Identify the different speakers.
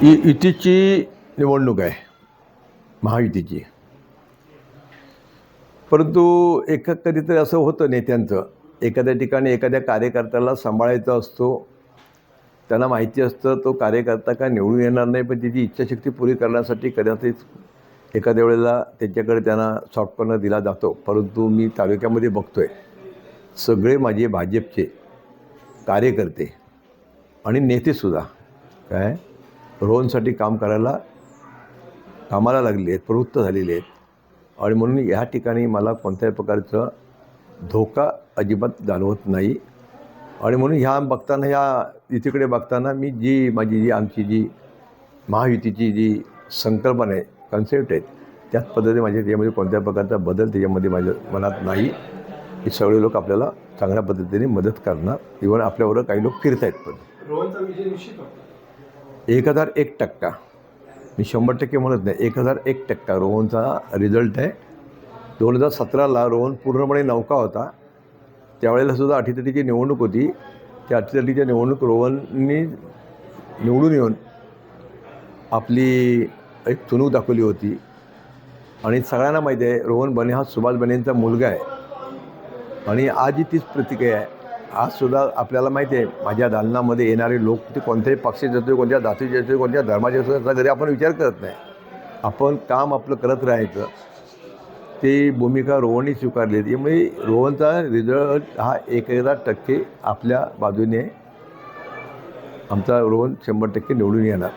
Speaker 1: ही युतीची निवडणूक आहे महायुतीची. परंतु एका कधीतरी असं होतं नेत्यांचं एखाद्या ठिकाणी एखाद्या कार्यकर्त्याला सांभाळायचा असतो त्यांना माहिती असतं तो कार्यकर्ता काय निवडून येणार नाही पण त्याची इच्छाशक्ती पुरी करण्यासाठी कदाचित एखाद्या वेळेला त्यांच्याकडे त्यांना सॉफ्टकॉर्नर दिला जातो. परंतु मी तालुक्यामध्ये बघतो आहे सगळे माझे भाजपचे कार्यकर्ते आणि नेतेसुद्धा काय? रोहनसाठी काम करायला कामाला लागली आहेत प्रवृत्त झालेली आहेत. आणि म्हणून ह्या ठिकाणी मला कोणत्याही प्रकारचं धोका अजिबात जाणवत नाही. आणि म्हणून ह्या बघताना ह्या युतीकडे बघताना मी जी माझी जी आमची जी महायुतीची जी संकल्पना आहे कन्सेप्ट आहेत त्याच पद्धतीने माझ्या त्याच्यामध्ये कोणत्या प्रकारचा बदल त्याच्यामध्ये माझ्या मनात नाही. हे सगळे लोक आपल्याला चांगल्या पद्धतीने मदत करणार. इव्हन आपल्याबरोबर काही लोक फिरत आहेत पण
Speaker 2: रोहनचा विजय निश्चित होता
Speaker 1: एक हजार एक टक्का. मी शंभर टक्के म्हणत नाही एक हजार एक टक्का रोहनचा रिझल्ट आहे. दोन हजार सतराला रोहन पूर्णपणे नौका होता. त्यावेळेला सुद्धा अटीतटीची निवडणूक होती. त्या अटीतटीच्या निवडणूक रोहननी निवडून येऊन आपली एक चुणूक दाखवली होती. आणि सगळ्यांना माहिती आहे रोहन बने हा सुभाष बनेंचा मुलगा आहे. आणि आजही तीच प्रतिक्रिया आहे. आजसुद्धा आपल्याला माहिती आहे माझ्या दालनामध्ये येणारे लोक ते कोणत्याही पक्षाचे असतील कोणत्या जातीचे असतील कोणत्या धर्माचे असतो याचा घरी आपण विचार करत नाही. आपण काम आपलं करत राहायचं. ती भूमिका रोहनने स्वीकारली म्हणजे रोहनचा रिझल्ट हा एक हजार टक्के आपल्या बाजूने आमचा रोहन शंभर टक्के निवडून येणार.